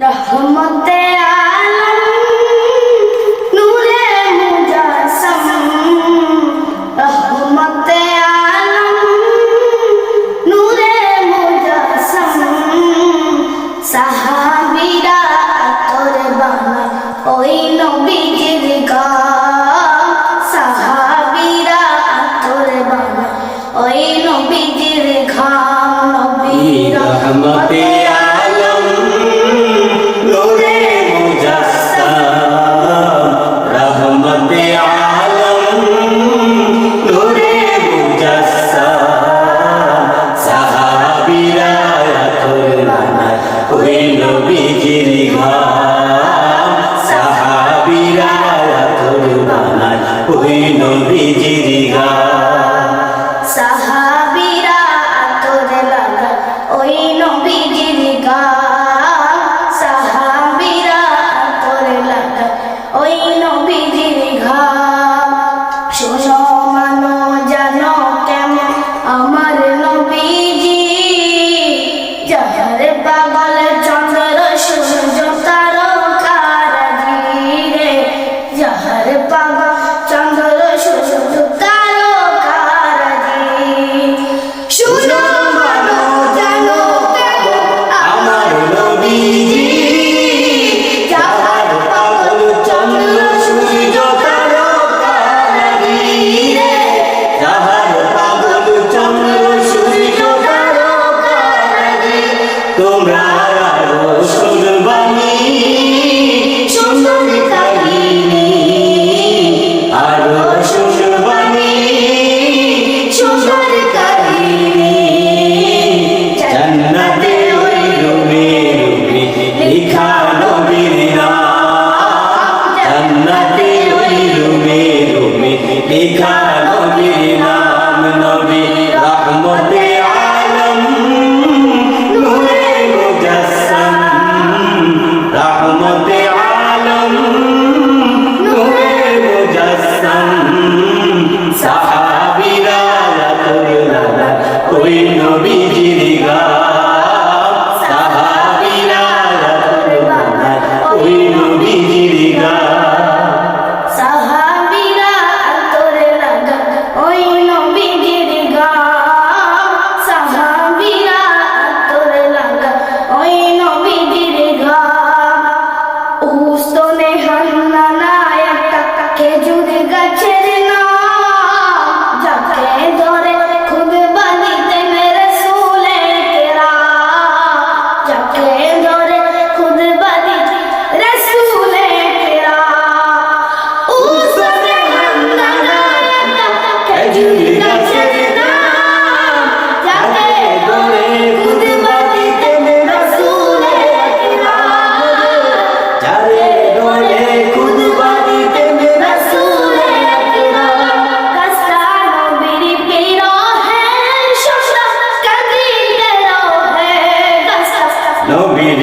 রহমতে সাহাবিরা তোর বাবা ওই নবীজির গা। সাহাবিরা তোর বাবা ওই নবীজির ঘাম। নবী রহমতে ওই নবীজির গা সাহাবিরা আতর লাগা কেমন আমার নবীজি যাহারে পাগল চন্দ্র No, bien.